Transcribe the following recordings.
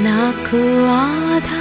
నాకు ఆధారమైన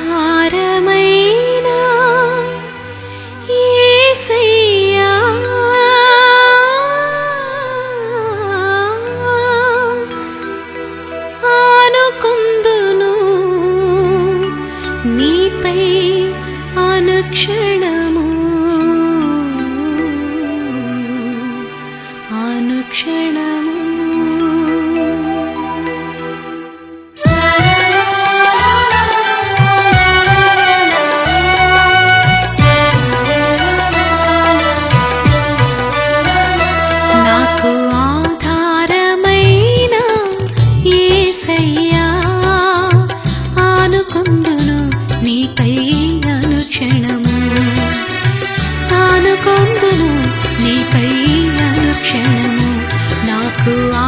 who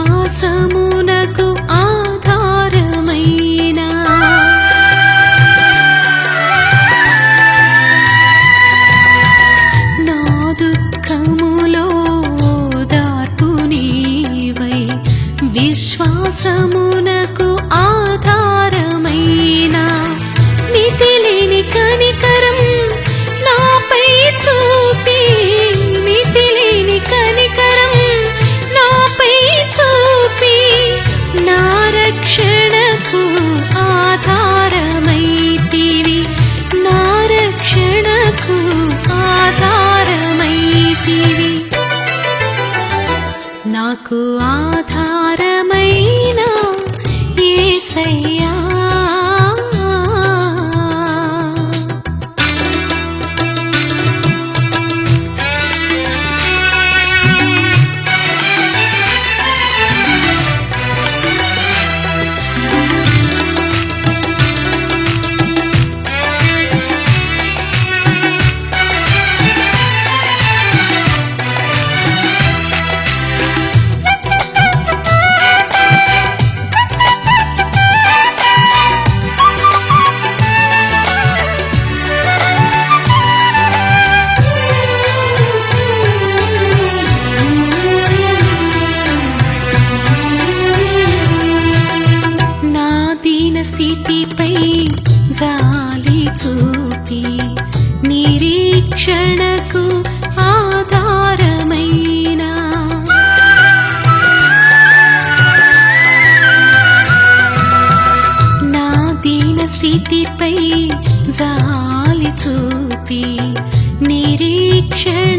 విశ్వాసమునకు ఆధారమై స్థితిపై జాలి చూపి నిరీక్షణకు ఆధారమైన నా దీన స్థితిపై జాలి చూపి నిరీక్షణ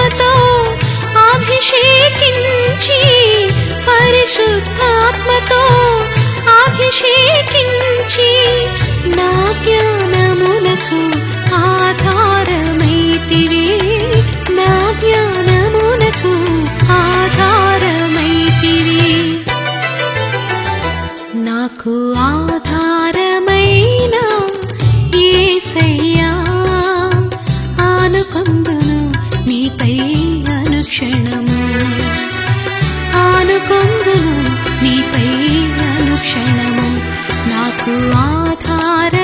పరిశుద్ధాత్మతో అభిషేకించి పరిశుద్ధాత్మతో అభిషేకించి నా జ్ఞానమునకు ఆధారమైతివి. నా జ్ఞానమునకు ఆధారమైతివి. నాకు ఆధారమైన యేసయ్యా ఆనుకొందును నీపై అనుక్షణము నాకు ఆధార